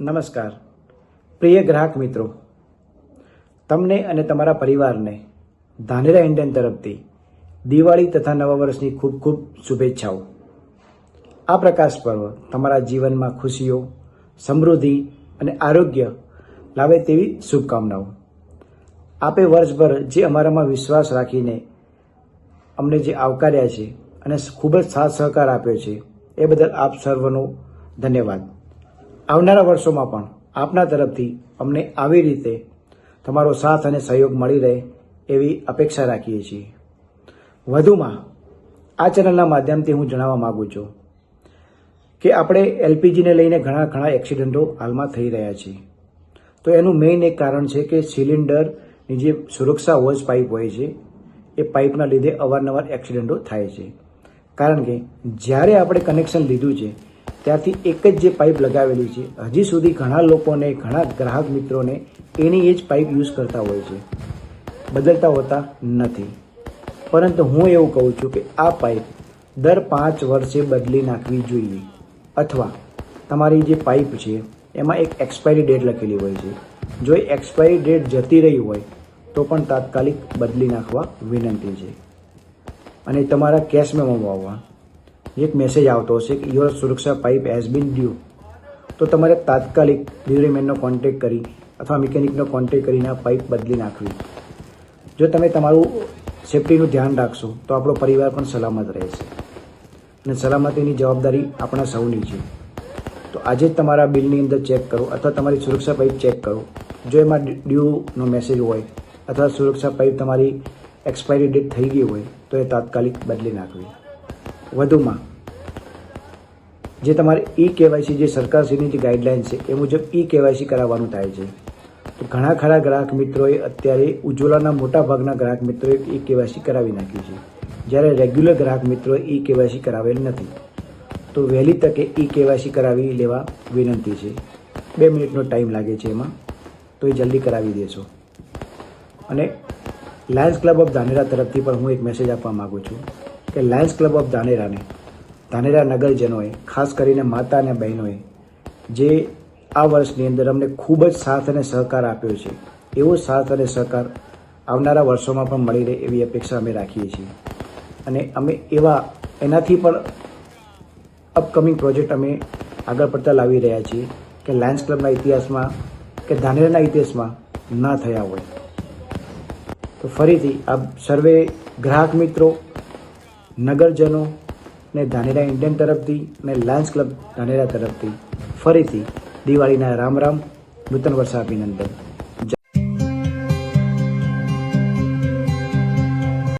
નમસ્કાર. પ્રિય ગ્રાહક મિત્રો, તમને અને તમારા પરિવારને ધાનેરા ઇન્ડિયન તરફથી દિવાળી તથા નવા વર્ષની ખૂબ ખૂબ શુભેચ્છાઓ. આ પ્રકાશ પર્વ તમારા જીવનમાં ખુશીઓ, સમૃદ્ધિ અને આરોગ્ય લાવે તેવી શુભકામનાઓ. આપે વર્ષભર જે અમારામાં વિશ્વાસ રાખીને અમને જે આવકાર્યા છે અને ખૂબ જ સાથ સહકાર આપ્યો છે, એ બદલ આપ સર્વનો ધન્યવાદ. આવનારા વર્ષોમાં પણ આપના તરફથી અમને આવી રીતે તમારો સાથ અને સહયોગ મળી રહે એવી અપેક્ષા રાખીએ છીએ. વધુમાં આ ચેનલના માધ્યમથી હું જણાવવા માગું છું કે આપણે એલપીજીને લઈને ઘણા ઘણા એક્સિડન્ટો હાલમાં થઈ રહ્યા છે. તો એનું મેઇન એક કારણ છે કે સિલિન્ડરની જે સુરક્ષા હોજ પાઇપ હોય છે, એ પાઇપના લીધે અવારનવાર એક્સિડન્ટો થાય છે. કારણ કે જ્યારે આપણે કનેક્શન લીધું છે ત્યારથી એક જ જે પાઇપ લગાવેલી છે, હજી સુધી ઘણા લોકોને, ઘણા ગ્રાહક મિત્રોને એની એ જ પાઇપ યુઝ કરતા હોય છે. બદલતા હોતા નથી. પરંતુ હું એવું કહું છું કે આ પાઇપ દર પાંચ વર્ષે બદલી નાખવી જોઈએ. અથવા તમારી જે પાઇપ છે, એમાં એક એક્સપાયરી ડેટ લખેલી હોય છે. જો એ એક્સપાયરી ડેટ જતી રહી હોય, તો પણ તાત્કાલિક બદલી નાખવા વિનંતી છે. અને તમારા કેશ મેમોમાં એક મેસેજ આવતો હશે કે યોર સુરક્ષા પાઇપ હેઝ બીન ડ્યુ તો તમારે તાત્કાલિક ડિલિવરીમેનનો કોન્ટેક કરી અથવા મિકેનિકનો કોન્ટેક કરીને આ પાઇપ બદલી નાખવી. જો તમે તમારું સેફટીનું ધ્યાન રાખશો, તો આપણો પરિવાર પણ સલામત રહેશે. અને સલામતીની જવાબદારી આપણા સૌની છે. તો આજે જ તમારા બિલની અંદર ચેક કરો અથવા તમારી સુરક્ષા પાઇપ ચેક કરો. જો એમાં ડ્યુનો મેસેજ હોય અથવા સુરક્ષા પાઇપ તમારી એક્સપાયરી ડેટ થઈ ગઈ હોય, તો એ તાત્કાલિક બદલી નાખવી. વધુમાં, જે તમારે ઈ કેવાયસી જે સરકારશ્રીની જે ગાઈડલાઇન છે, એ મુજબ ઈ કેવાયસી કરાવવાનું થાય છે. તો ઘણા ખરા ગ્રાહક મિત્રોએ અત્યારે ઉજ્જવલાના મોટા ભાગના ગ્રાહક મિત્રોએ ઈ કેવાયસી કરાવી નાખ્યું છે. જ્યારે રેગ્યુલર ગ્રાહક મિત્રોએ ઈ કેવાયસી કરાવેલ નથી. તો વહેલી તકે ઈ કેવાયસી કરાવી લેવા વિનંતી છે. બે મિનિટનો ટાઈમ લાગે છે એમાં, તો એ જલ્દી કરાવી દેશો. અને લાયન્સ ક્લબ ઓફ ધાનેરા તરફથી પણ હું એક મેસેજ આપવા માગું છું. કે લાયન્સ ક્લબ ઓફ ધાનેરાને, ધાનેરા નગરજનોએ, ખાસ કરીને માતા અને બહેનોએ, જે આ વર્ષની અંદર અમને ખૂબ જ સાથ અને સહકાર આપ્યો છે, એવો સાથ અને સહકાર આવનારા વર્ષોમાં પણ મળી રહે એવી અપેક્ષા અમે રાખીએ છીએ. અને અમે એવા, એનાથી પણ અપકમિંગ પ્રોજેક્ટ અમે આગળ પડતા લાવી રહ્યા છીએ કે લાયન્સ ક્લબના ઇતિહાસમાં, કે ધાનેરાના ઇતિહાસમાં ના થયા હોય. તો ફરીથી આ સર્વે ગ્રાહક મિત્રો નગરજનો ને ધાનેરા ઇન્ડિયન તરફથી અને લાયન્સ ક્લબ ધાનેરા તરફથી ફરીથી દિવાળીના રામ રામ, નૂતન વર્ષા અભિનંદન.